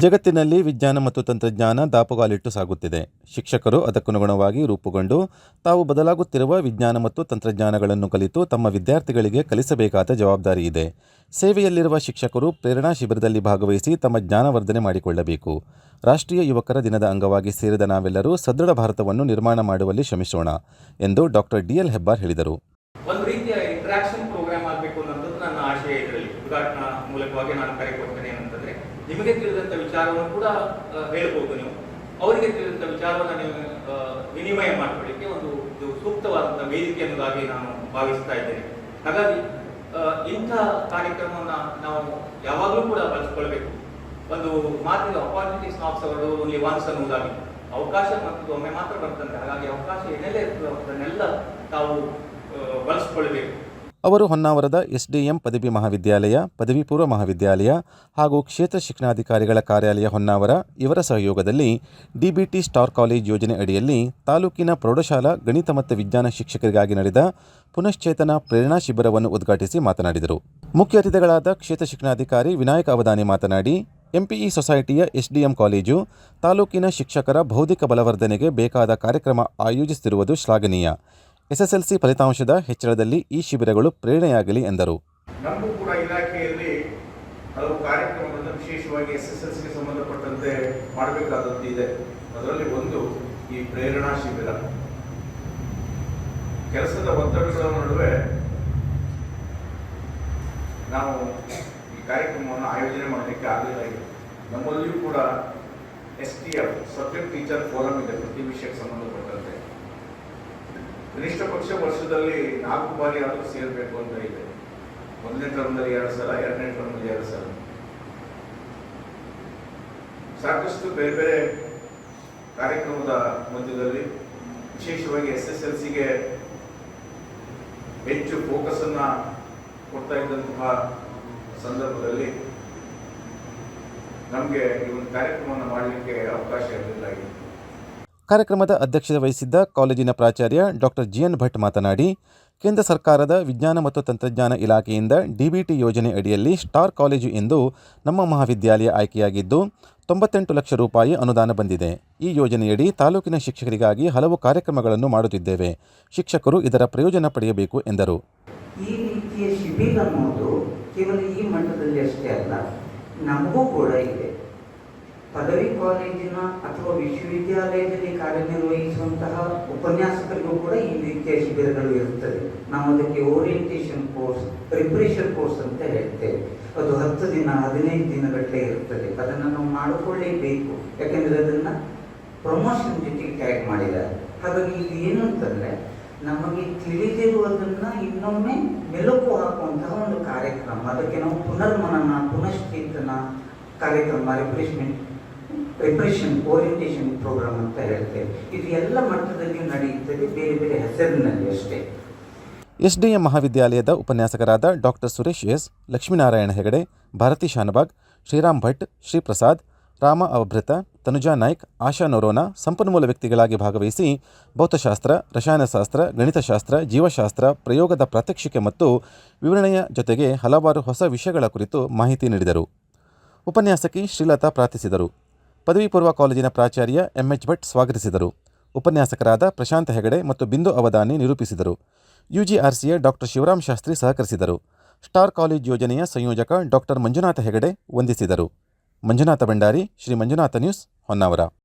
ಜಗತ್ತಿನಲ್ಲಿ ವಿಜ್ಞಾನ ಮತ್ತು ತಂತ್ರಜ್ಞಾನ ದಾಪುಗಾಲಿಟ್ಟು ಸಾಗುತ್ತಿದೆ. ಶಿಕ್ಷಕರು ಅದಕ್ಕನುಗುಣವಾಗಿ ರೂಪುಗೊಂಡು ತಾವು ಬದಲಾಗುತ್ತಿರುವ ವಿಜ್ಞಾನ ಮತ್ತು ತಂತ್ರಜ್ಞಾನಗಳನ್ನು ಕಲಿತು ತಮ್ಮ ವಿದ್ಯಾರ್ಥಿಗಳಿಗೆ ಕಲಿಸಬೇಕಾದ ಜವಾಬ್ದಾರಿ ಇದೆ. ಸೇವೆಯಲ್ಲಿರುವ ಶಿಕ್ಷಕರು ಪ್ರೇರಣಾ ಶಿಬಿರದಲ್ಲಿ ಭಾಗವಹಿಸಿ ತಮ್ಮ ಜ್ಞಾನವರ್ಧನೆ ಮಾಡಿಕೊಳ್ಳಬೇಕು. ರಾಷ್ಟ್ರೀಯ ಯುವಕರ ದಿನದ ಅಂಗವಾಗಿ ಸೇರಿದ ನಾವೆಲ್ಲರೂ ಸದೃಢ ಭಾರತವನ್ನು ನಿರ್ಮಾಣ ಮಾಡುವಲ್ಲಿ ಶ್ರಮಿಸೋಣ ಎಂದು ಡಾಕ್ಟರ್ ಡಿಎಲ್ ಹೆಬ್ಬಾರ್ ಹೇಳಿದರು. ಕರೆ ಏನಂತಂದ್ರೆ ನಿಮಗೆ ತಿಳಿದಂತ ವಿಚಾರವನ್ನು ಕೂಡ ಹೇಳಬಹುದು ನೀವು. ಅವರಿಗೆ ತಿಳಿದಂಥ ವಿಚಾರವನ್ನು ನೀವು ವಿನಿಮಯ ಮಾಡಿಕೊಳ್ಳಿಕ್ಕೆ ಒಂದು, ಇದು ಸೂಕ್ತವಾದಂಥ ವೇದಿಕೆ ಅನ್ನೋದಾಗಿ ನಾನು ಭಾವಿಸ್ತಾ ಇದ್ದೇನೆ. ಹಾಗಾಗಿ ಇಂಥ ಕಾರ್ಯಕ್ರಮವನ್ನು ನಾವು ಯಾವಾಗಲೂ ಕೂಡ ಬಳಸ್ಕೊಳ್ಬೇಕು. ಒಂದು ಮಾತಿನ ಅಪಾರ್ಚುನಿಟೀಸ್ ನಾಟ್ಸ್ ಅವರು ಓನ್ಲಿ ಅನ್ನುವುದಾಗಿ. ಅವಕಾಶ ಮತ್ತು ಒಮ್ಮೆ ಮಾತ್ರ ಬರ್ತಂತೆ. ಹಾಗಾಗಿ ಅವಕಾಶ ಏನೆಲ್ಲ ಇರ್ತದೆ ಅದನ್ನೆಲ್ಲ ತಾವು ಬಳಸ್ಕೊಳ್ಬೇಕು. ಅವರು ಹೊನ್ನಾವರದ ಎಸ್ಡಿಎಂ ಪದವಿ ಮಹಾವಿದ್ಯಾಲಯ, ಪದವಿ ಪೂರ್ವ ಮಹಾವಿದ್ಯಾಲಯ ಹಾಗೂ ಕ್ಷೇತ್ರ ಶಿಕ್ಷಣಾಧಿಕಾರಿಗಳ ಕಾರ್ಯಾಲಯ ಹೊನ್ನಾವರ. ಇವರ ಸಹಯೋಗದಲ್ಲಿ ಡಿಬಿಟಿ ಸ್ಟಾರ್ ಕಾಲೇಜ್ ಯೋಜನೆ ಅಡಿಯಲ್ಲಿ ತಾಲೂಕಿನ ಪ್ರೌಢಶಾಲಾ, ಗಣಿತ ಮತ್ತು ವಿಜ್ಞಾನ ಶಿಕ್ಷಕರಿಗಾಗಿ ನಡೆದ ಪುನಶ್ಚೇತನ ಪ್ರೇರಣಾ ಶಿಬಿರವನ್ನು ಉದ್ಘಾಟಿಸಿ ಮಾತನಾಡಿದರು. ಮುಖ್ಯ ಅತಿಥಿಗಳಾದ ಕ್ಷೇತ್ರ ಶಿಕ್ಷಣಾಧಿಕಾರಿ ವಿನಾಯಕ ಅವಧಾನಿ ಮಾತನಾಡಿ, ಎಂಪಿಇ ಸೊಸೈಟಿಯ ಎಸ್ಡಿಎಂ ಕಾಲೇಜು ತಾಲೂಕಿನ ಶಿಕ್ಷಕರ ಬೌದ್ಧಿಕ ಬಲವರ್ಧನೆಗೆ ಬೇಕಾದ ಕಾರ್ಯಕ್ರಮ ಆಯೋಜಿಸುತ್ತಿರುವುದು ಶ್ಲಾಘನೀಯ. ಎಸ್ಎಸ್ಎಲ್ಸಿ ಫಲಿತಾಂಶದ ಹೆಚ್ಚಳದಲ್ಲಿ ಈ ಶಿಬಿರಗಳು ಪ್ರೇರಣೆಯಾಗಲಿ ಎಂದರು. ನಮಗೂ ಕೂಡ ಇಲಾಖೆಯಲ್ಲಿ ಹಲವು ಕಾರ್ಯಕ್ರಮಗಳನ್ನು ವಿಶೇಷವಾಗಿ ಎಸ್ ಎಸ್ ಸಂಬಂಧಪಟ್ಟಂತೆ ಮಾಡಬೇಕಾದದ್ದು ಇದೆ ಅದರಲ್ಲಿ ಒಂದು ಈ ಪ್ರೇರಣಾ ಶಿಬಿರ. ಕೆಲಸದ ಒತ್ತಡಗಳ ನಡುವೆ ನಾವು ಈ ಕಾರ್ಯಕ್ರಮವನ್ನು ಆಯೋಜನೆ ಮಾಡಲಿಕ್ಕೆ ಆಗಲಿಲ್ಲ. ನಮ್ಮಲ್ಲಿಯೂ ಕೂಡ S T F, subject teacher forum ಇದೆ, ಪ್ರತಿ ವಿಷಯಕ್ಕೆ ಸಂಬಂಧಪಟ್ಟಂತೆ. ಕನಿಷ್ಠ ಪಕ್ಷ ವರ್ಷದಲ್ಲಿ ನಾಲ್ಕು ಬಾರಿ ಆದರೂ ಸೇರಬೇಕು ಅಂತ ಇದೆ. ಮೊದಲನೇ ಟರ್ಮ್ನಲ್ಲಿ ಎರಡು ಸಲ, ಎರಡನೇ ಟರ್ಮ್ನಲ್ಲಿ ಎರಡು ಸಲ. ಸಾಕಷ್ಟು ಬೇರೆ ಬೇರೆ ಕಾರ್ಯಕ್ರಮದ ಮಧ್ಯದಲ್ಲಿ ವಿಶೇಷವಾಗಿ ಎಸ್ ಎಸ್ ಎಲ್ ಸಿಗೆ ಹೆಚ್ಚು ಫೋಕಸ್ ಅನ್ನ ಕೊಡ್ತಾ ಇದ್ದಂತಹ ಸಂದರ್ಭದಲ್ಲಿ ನಮಗೆ ಈ ಒಂದು ಕಾರ್ಯಕ್ರಮವನ್ನು ಮಾಡಲಿಕ್ಕೆ ಅವಕಾಶ ಇರಲಿಲ್ಲ. ಕಾರ್ಯಕ್ರಮದ ಅಧ್ಯಕ್ಷತೆ ವಹಿಸಿದ್ದ ಕಾಲೇಜಿನ ಪ್ರಾಚಾರ್ಯ ಡಾಕ್ಟರ್ ಜಿಎನ್ ಭಟ್ ಮಾತನಾಡಿ, ಕೇಂದ್ರ ಸರ್ಕಾರದ ವಿಜ್ಞಾನ ಮತ್ತು ತಂತ್ರಜ್ಞಾನ ಇಲಾಖೆಯಿಂದ ಡಿಬಿಟಿ ಯೋಜನೆ ಅಡಿಯಲ್ಲಿ ಸ್ಟಾರ್ ಕಾಲೇಜು ಎಂದು ನಮ್ಮ ಮಹಾವಿದ್ಯಾಲಯ ಆಯ್ಕೆಯಾಗಿದ್ದು, ತೊಂಬತ್ತೆಂಟು ಲಕ್ಷ ರೂಪಾಯಿ ಅನುದಾನ ಬಂದಿದೆ. ಈ ಯೋಜನೆಯಡಿ ತಾಲೂಕಿನ ಶಿಕ್ಷಕರಿಗಾಗಿ ಹಲವು ಕಾರ್ಯಕ್ರಮಗಳನ್ನು ಮಾಡುತ್ತಿದ್ದೇವೆ. ಶಿಕ್ಷಕರು ಇದರ ಪ್ರಯೋಜನ ಪಡೆಯಬೇಕು ಎಂದರು. ಈ ರೀತಿಯ ಶಿಬಿರ ಅನ್ನೋದು ಕೇವಲ ಈ ಮಟ್ಟದಲ್ಲಿ ಅಷ್ಟೇ ಅಲ್ಲ, ನಮಗೂ ಕೂಡ ಇದೆ. ಪದವಿ ಕಾಲೇಜಿನ ಅಥವಾ ವಿಶ್ವವಿದ್ಯಾಲಯದಲ್ಲಿ ಕಾರ್ಯನಿರ್ವಹಿಸುವಂತಹ ಉಪನ್ಯಾಸಕರಿಗೂ ಕೂಡ ಈ ರೀತಿಯ ಶಿಬಿರಗಳು ಇರುತ್ತದೆ ನಾವು ಅದಕ್ಕೆ ಓರಿಯಂಟೇಷನ್ ಕೋರ್ಸ್ ಪ್ರಿಪರೇಷನ್ ಕೋರ್ಸ್ ಅಂತ ಹೇಳ್ತೇವೆ. ಅದು ಹತ್ತು ದಿನ, ಹದಿನೈದು ದಿನಗಟ್ಟಲೆ ಇರುತ್ತದೆ. ಅದನ್ನು ನಾವು ಮಾಡಿಕೊಳ್ಳೇಬೇಕು. ಯಾಕೆಂದರೆ ಅದನ್ನು ಪ್ರಮೋಷನ್ ಜೊತೆಗೆ ಟ್ಯಾಗ್ ಮಾಡಿದ್ದಾರೆ. ಹಾಗಾಗಿ ಇದು ಏನು ಅಂತಂದ್ರೆ ನಮಗೆ ತಿಳಿದಿರುವುದನ್ನು ಇನ್ನೊಮ್ಮೆ ಮೆಲುಕು ಹಾಕುವಂತಹ ಒಂದು ಕಾರ್ಯಕ್ರಮ. ಅದಕ್ಕೆ ನಾವು ಪುನರ್ಮನನ, ಪುನಶ್ಚೇತನ ಕಾರ್ಯಕ್ರಮ ರಿಫ್ರೆಶ್ಮೆಂಟ್ ರಿಪ್ರೆಷನ್ ಓರಿಯೆಂಟೇಷನ್ ಪ್ರೋಗ್ರಾಮ್ ಅಂತ ಹೇಳ್ತೇವೆ. ಇದು ಎಲ್ಲ ಮಟ್ಟದಲ್ಲಿ ನಡೆಯುತ್ತದೆ, ಬೇರೆ ಬೇರೆ ಹೆಸರಿನಲ್ಲಿ ಅಷ್ಟೇ. ಎಸ್ಡಿಎಂ ಮಹಾವಿದ್ಯಾಲಯದ ಉಪನ್ಯಾಸಕರಾದ ಡಾಕ್ಟರ್ ಸುರೇಶ್ ಎಸ್, ಲಕ್ಷ್ಮೀನಾರಾಯಣ ಹೆಗಡೆ, ಭಾರತಿ ಶಾನಬಾಗ್, ಶ್ರೀರಾಮ್ ಭಟ್, ಶ್ರೀಪ್ರಸಾದ್, ರಾಮ ಅವಭೃತ, ತನುಜಾ ನಾಯ್ಕ್, ಆಶಾ ನೊರೋನಾ ಸಂಪನ್ಮೂಲ ವ್ಯಕ್ತಿಗಳಾಗಿ ಭಾಗವಹಿಸಿ ಭೌತಶಾಸ್ತ್ರ, ರಸಾಯನಶಾಸ್ತ್ರ, ಗಣಿತಶಾಸ್ತ್ರ, ಜೀವಶಾಸ್ತ್ರ ಪ್ರಯೋಗದ ಪ್ರಾತ್ಯಕ್ಷಿಕೆ ಮತ್ತು ವಿವರಣೆಯ ಜೊತೆಗೆ ಹಲವಾರು ಹೊಸ ವಿಷಯಗಳ ಕುರಿತು ಮಾಹಿತಿ ನೀಡಿದರು. ಉಪನ್ಯಾಸಕಿ ಶ್ರೀಲತಾ ಪ್ರಾರ್ಥಿಸಿದರು. ಪದವಿ ಪೂರ್ವ ಕಾಲೇಜಿನ ಪ್ರಾಚಾರ್ಯ ಎಂಎಚ್ ಭಟ್ ಸ್ವಾಗತಿಸಿದರು. ಉಪನ್ಯಾಸಕರಾದ ಪ್ರಶಾಂತ್ ಹೆಗಡೆ ಮತ್ತು ಬಿಂದು ಅವಧಾನಿ ನಿರೂಪಿಸಿದರು. ಯುಜಿಆರ್ಸಿಯ ಡಾಕ್ಟರ್ ಶಿವರಾಮ್ ಶಾಸ್ತ್ರಿ ಸಹಕರಿಸಿದರು. ಸ್ಟಾರ್ ಕಾಲೇಜ್ ಯೋಜನೆಯ ಸಂಯೋಜಕ ಡಾಕ್ಟರ್ ಮಂಜುನಾಥ ಹೆಗಡೆ ವಂದಿಸಿದರು. ಮಂಜುನಾಥ ಭಂಡಾರಿ, ಶ್ರೀ ಮಂಜುನಾಥ ನ್ಯೂಸ್ ಹೊನ್ನಾವರ.